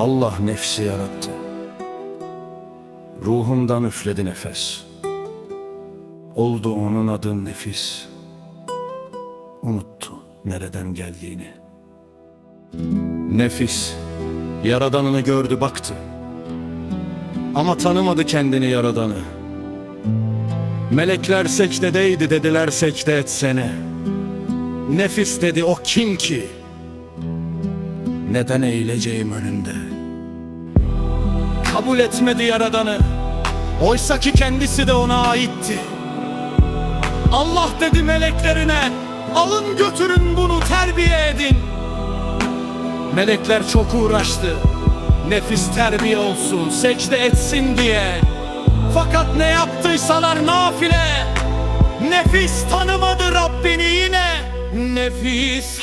Allah nefsi yarattı. Ruhumdan üfledi nefes. Oldu onun adı nefis. Unuttu nereden geldiğini. Nefis, yaradanını gördü baktı. Ama tanımadı kendini yaradanı. Melekler secdedeydi dediler secde etsene. Nefis dedi o kim ki? Neden eğileceğim önünde? Kabul etmedi yaradanı. Oysa ki kendisi de ona aitti. Allah dedi meleklerine, alın götürün bunu terbiye edin. Melekler çok uğraştı. Nefis terbiye olsun, secde etsin diye. Fakat ne yaptıysalar nafile. Nefis tanımadı Rabbini yine. Nefis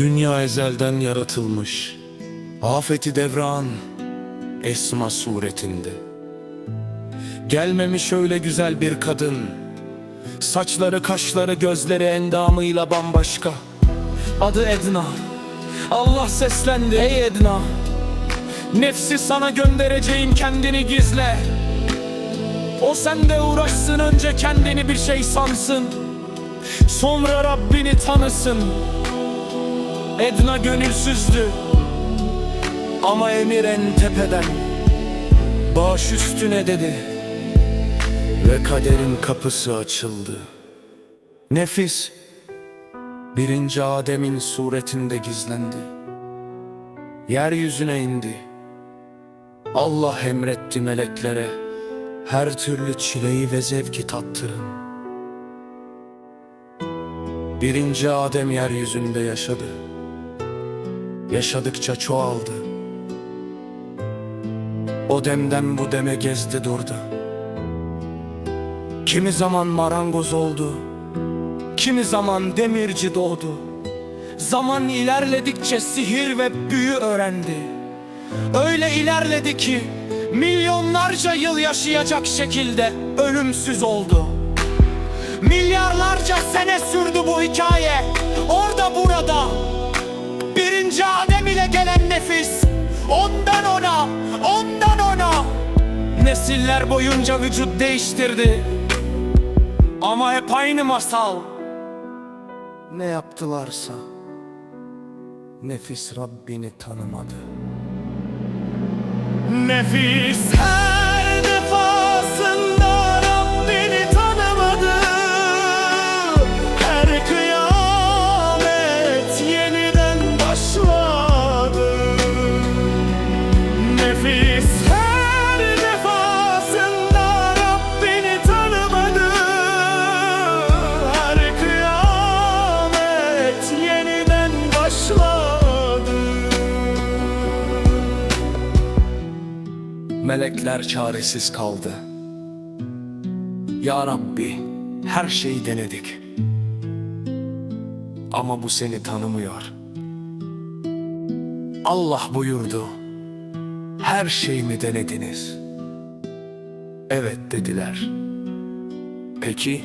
Dünya ezelden yaratılmış. Afeti devran Esma suretinde. Gelmemiş öyle güzel bir kadın. Saçları, kaşları, gözleri endamıyla bambaşka. Adı Edna. Allah seslendi ey Edna. Nefsi sana göndereceğim kendini gizle. O sende uğraşsın önce kendini bir şey sansın. Sonra Rabbini tanısın. Edna gönülsüzdü. Ama emir en tepeden. Baş üstüne dedi. Ve kaderin kapısı açıldı. Nefis birinci Adem'in suretinde gizlendi. Yeryüzüne indi. Allah emretti meleklere her türlü çileyi ve zevki tattırın. Birinci Adem yeryüzünde yaşadı. Yaşadıkça çoğaldı. O demden bu deme gezdi durdu. Kimi zaman marangoz oldu, kimi zaman demirci doğdu. Zaman ilerledikçe sihir ve büyü öğrendi. Öyle ilerledi ki milyonlarca yıl yaşayacak şekilde ölümsüz oldu. Milyarlarca sene sürdü bu hikaye, orada burada. Birinci ile gelen nefis, ondan ona, ondan ona. Nesiller boyunca vücut değiştirdi. Ama hep aynı masal. Ne yaptılarsa nefis Rabbini tanımadı. Nefis her Melekler çaresiz kaldı. Ya Rabbi, her şeyi denedik. Ama bu seni tanımıyor. Allah buyurdu. Her şeyimi denediniz. Evet dediler. Peki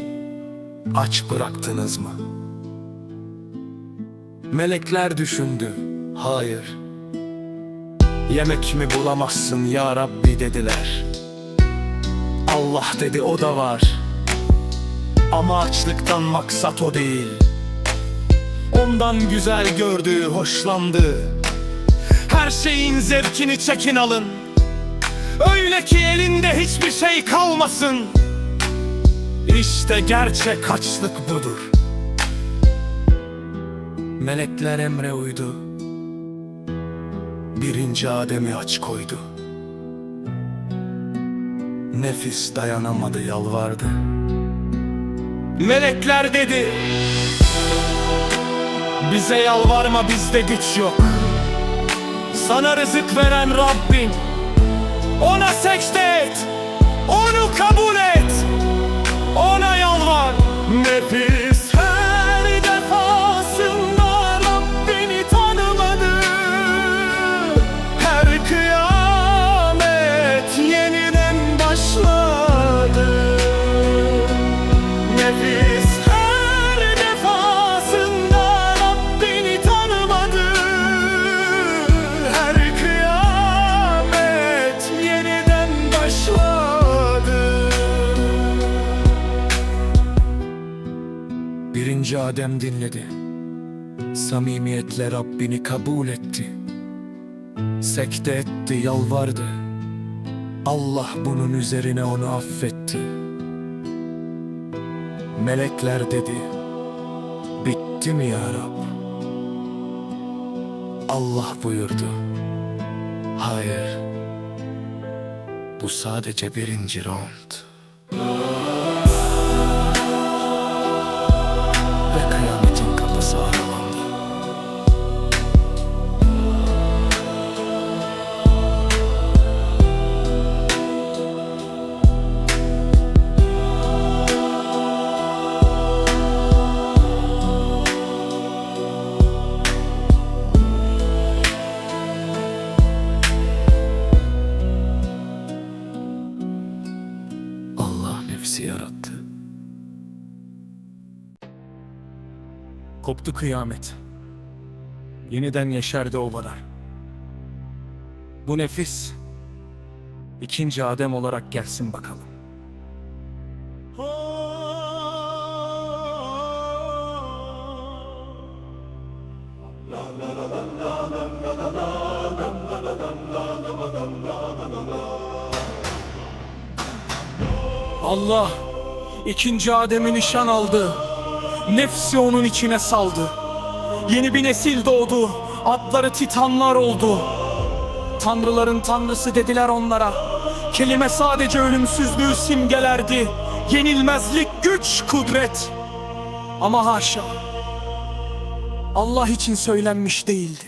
aç bıraktınız mı? Melekler düşündü. Hayır. Yemek mi bulamazsın ya Rabbi dediler. Allah dedi o da var. Ama açlıktan maksat o değil. Ondan güzel gördüğü hoşlandı. Her şeyin zevkini çekin alın. Öyle ki elinde hiçbir şey kalmasın. İşte gerçek açlık budur. Melekler emre uydu. Birinci Adem'i aç koydu. Nefis dayanamadı yalvardı. Melekler dedi. Bize yalvarma bizde güç yok. Sana rızık veren Rabbin. Ona Adem dinledi. Samimiyetle Rabbini kabul etti. Sekte etti, yalvardı. Allah bunun üzerine onu affetti. Melekler dedi Bitti mi ya Rab? Allah buyurdu Hayır. Bu sadece birinci round Koptu kıyamet. Yeniden yeşerdi ovalar. Bu nefis ikinci Adem olarak gelsin bakalım. Allah ikinci Adem'i nişan aldı. Nefsi onun içine saldı. Yeni bir nesil doğdu. Adları titanlar oldu. Tanrıların tanrısı dediler onlara. Kelime sadece ölümsüzlüğü simgelerdi. Yenilmezlik, güç, kudret. Ama haşa. Allah için söylenmiş değildi.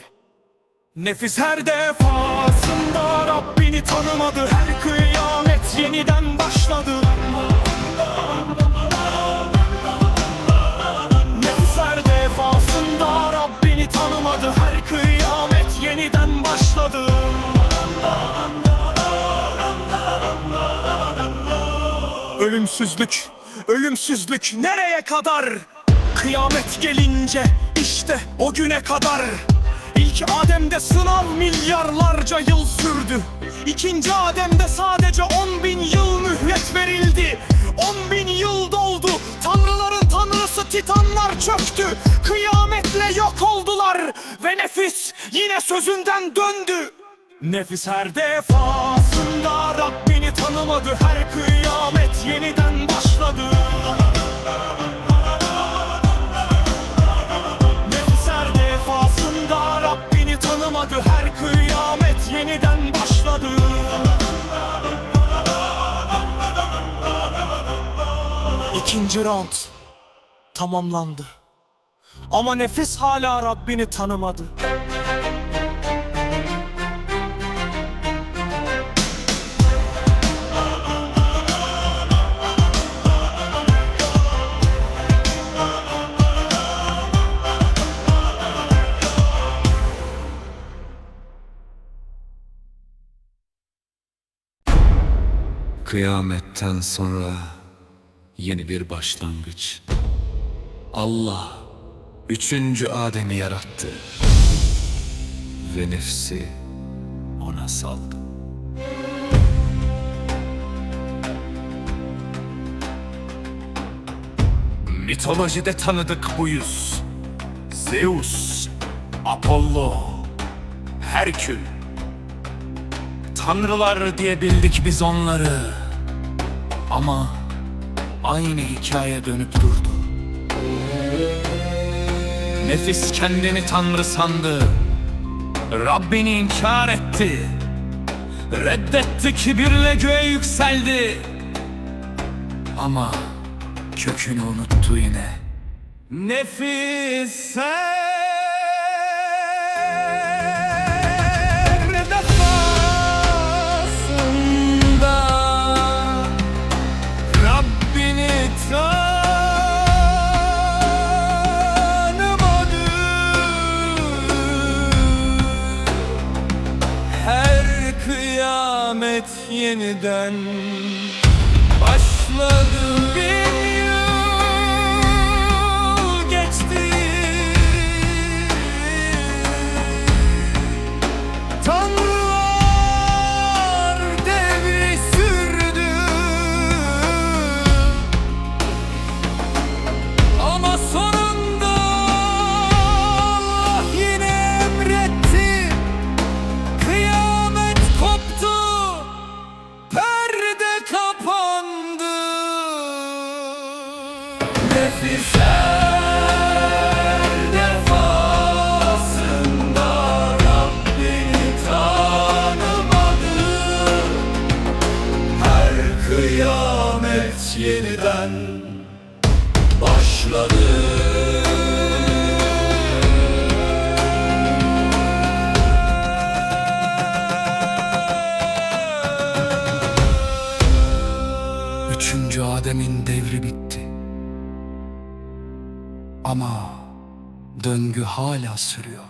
Nefis her defasında Rabbini tanımadı Her kıyamet yeniden başladı başladı Ölümsüzlük, ölümsüzlük nereye kadar? Kıyamet gelince işte o güne kadar. İlk Adem'de sınav milyarlarca yıl sürdü. İkinci Adem'de sadece on bin yıl mühlet verildi. On bin titanlar çöktü Kıyametle yok oldular Ve nefis yine sözünden döndü. Nefis her defasında Rabbini tanımadı Her kıyamet yeniden başladı. Nefis her defasında Rabbini tanımadı Her kıyamet yeniden başladı. İkinci round tamamlandı Ama nefis hala Rabbini tanımadı Kıyametten sonra yeni bir başlangıç. Allah üçüncü Adem'i yarattı ve nefsi ona saldı. Mitolojide tanıdık bu yüz. Zeus, Apollo, Herkül. Tanrılar diye bildik biz onları. Ama aynı hikaye dönüp durdu. Nefis kendini tanrı sandı. Rabbini inkar etti. Reddetti kibirle göğe yükseldi. Ama kökünü unuttu yine. Nefis her yeniden başladı Üçüncü Adem'in devri bitti. Ama döngü hala sürüyor.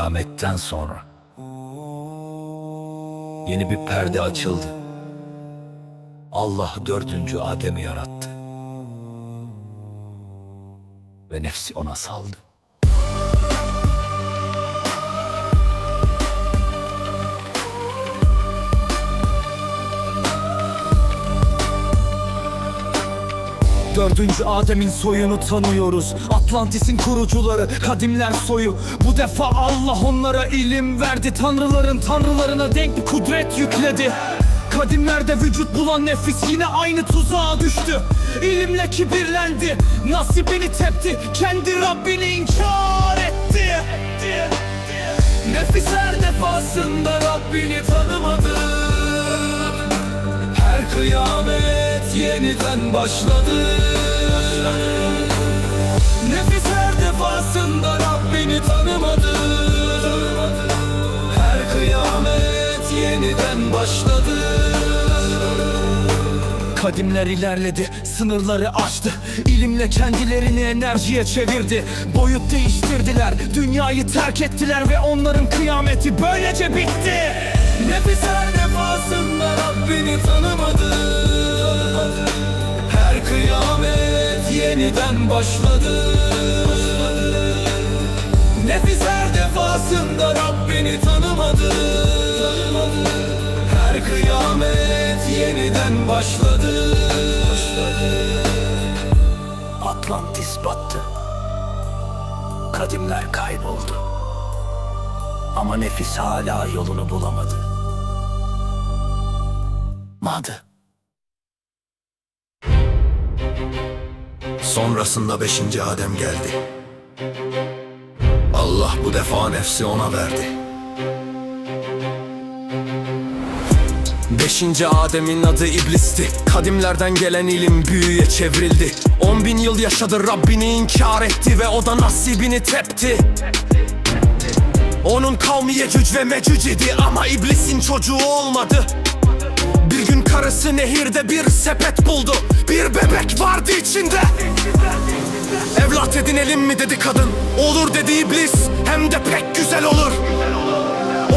Kıyametten sonra yeni bir perde açıldı. Allah dördüncü Adem'i yarattı. Ve nefsi ona saldı. Dördüncü Adem'in soyunu tanıyoruz. Atlantis'in kurucuları, kadimler soyu. Bu defa Allah onlara ilim verdi. Tanrıların tanrılarına denk bir kudret yükledi. Kadimlerde vücut bulan nefis yine aynı tuzağa düştü. İlimle kibirlendi, nasibini tepti Kendi Rabbini inkar etti. Nefis her defasında Rabbini tanımadı. Her kıyamet yeniden başladı. Nefis her defasında Rabbini tanımadı. Her kıyamet yeniden başladı. Kadimler ilerledi, sınırları aştı. İlimle kendilerini enerjiye çevirdi. Boyut değiştirdiler, dünyayı terk ettiler Ve onların kıyameti böylece bitti. Nefis her defasında Rabbini tanımadı kıyamet yeniden başladı Nefis her defasında Rabbini tanımadı Her kıyamet yeniden başladı Atlantis battı. Kadimler kayboldu. Ama nefis hala yolunu bulamadı. Madı. Sonrasında beşinci Adem geldi. Allah bu defa nefsi ona verdi. Beşinci Adem'in adı iblisti Kadimlerden gelen ilim büyüye çevrildi On bin yıl yaşadı Rabbini inkar etti Ve o da nasibini tepti Onun kavmi Yecüc ve Mecüc idi Ama iblisin çocuğu olmadı karısı nehirde bir sepet buldu. Bir bebek vardı içinde. Evlat edinelim mi dedi kadın. Olur dedi iblis Hem de pek güzel olur.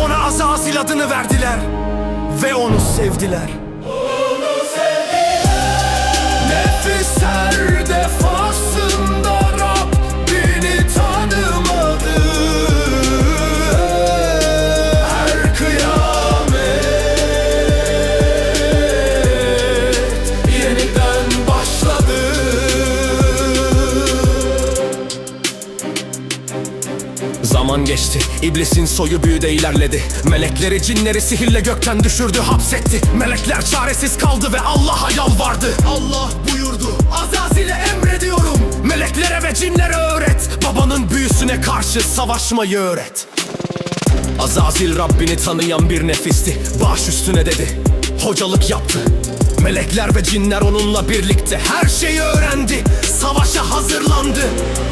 Ona Azazil adını verdiler Ve onu sevdiler. Nefis her defasında geçti. İblisin soyu büyüde ilerledi. Melekleri cinleri sihirle gökten düşürdü hapsetti. Melekler çaresiz kaldı ve Allah'a yalvardı. Allah buyurdu Azazil'e emrediyorum. Meleklere ve cinlere öğret. Babanın büyüsüne karşı savaşmayı öğret. Azazil Rabbini tanıyan bir nefisti Baş üstüne dedi. Hocalık yaptı. Melekler ve cinler onunla birlikte her şeyi öğrendi Savaşa hazırlandı.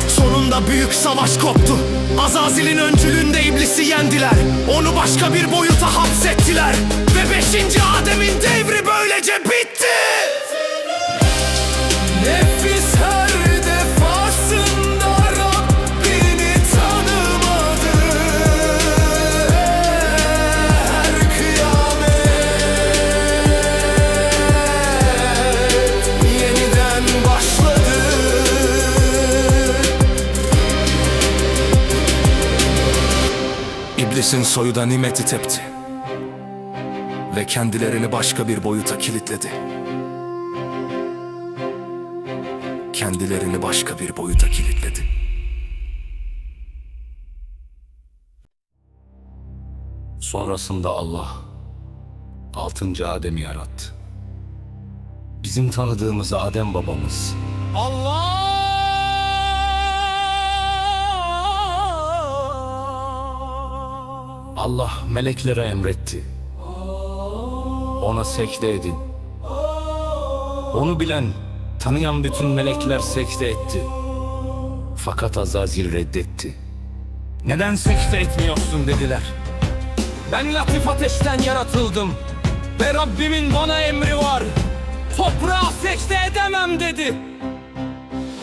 Sonunda büyük savaş koptu. Azazil'in öncülüğünde iblisi yendiler. Onu başka bir boyuta hapsettiler. Ve 5. Adem'in devri böylece bitti. Nefis İblisin soyu da nimeti tepti Ve kendilerini başka bir boyuta kilitledi kendilerini başka bir boyuta kilitledi. Sonrasında Allah altıncı Adem'i yarattı. Bizim tanıdığımız Adem babamız Allah Allah meleklere emretti. Ona secde edin. Onu bilen, tanıyan bütün melekler secde etti. Fakat Azazil reddetti. Neden secde etmiyorsun dediler. Ben latif ateşten yaratıldım. Ve Rabbimin bana emri var. Toprağa secde edemem dedi.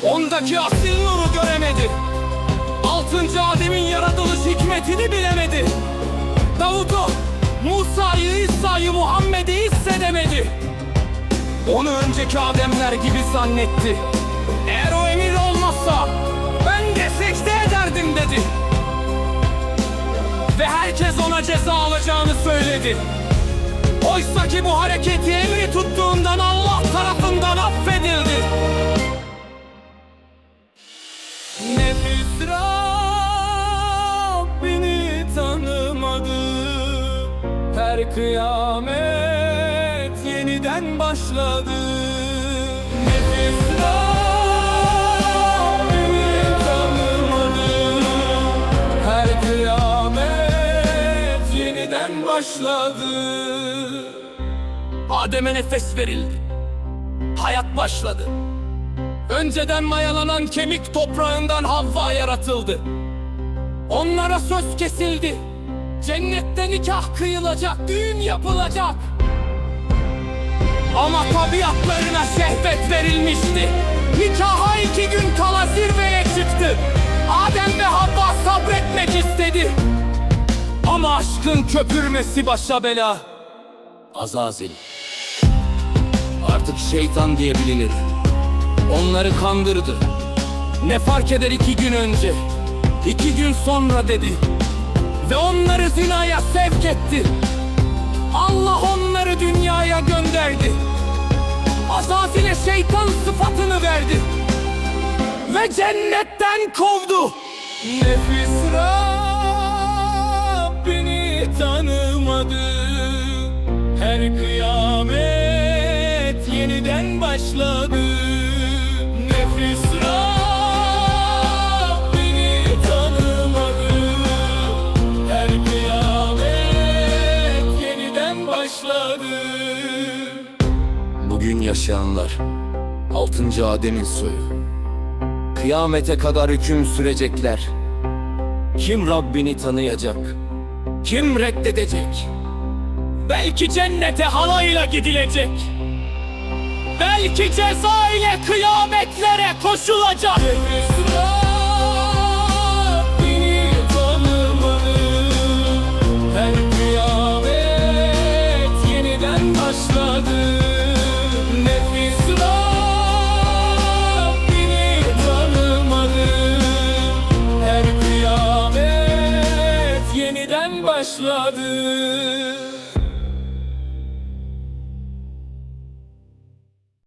Ondaki asil nuru göremedi. Altıncı Adem'in yaratılış hikmetini bilemedi. Davut'u, Musa'yı, İsa'yı, Muhammed'i hissedemedi. Onu önceki Ademler gibi zannetti. Eğer o emir olmazsa ben de secde ederdim dedi. Ve herkes ona ceza alacağını söyledi. Oysa ki bu hareketi emri tuttuğundan Allah kıyamet yeniden başladı. Nefis tanımadı Her kıyamet yeniden başladı. Adem'e nefes verildi. Hayat başladı. Önceden mayalanan kemik toprağından Havva yaratıldı. Onlara söz kesildi. Cennette nikah kıyılacak, düğün yapılacak. Ama tabiatlarına şehvet verilmişti. Nikaha iki gün kala zirveye çıktı. Adem ve Havva sabretmek istedi. Ama aşkın köpürmesi başa bela. Azazil. Artık şeytan diye bilinir. Onları kandırdı. Ne fark eder iki gün önce? İki gün sonra dedi. Ve onları zinaya sevk etti. Allah onları dünyaya gönderdi. Azazile şeytan sıfatını verdi. Ve cennetten kovdu. Nefis Rabbini tanımadı. Her kıyamet yeniden başladı. Yaşayanlar altıncı Adem'in soyu. Kıyamete kadar hüküm sürecekler. Kim Rabbini tanıyacak? Kim reddedecek? Belki cennete halayla gidilecek. Belki ceza ile kıyametlere koşulacak.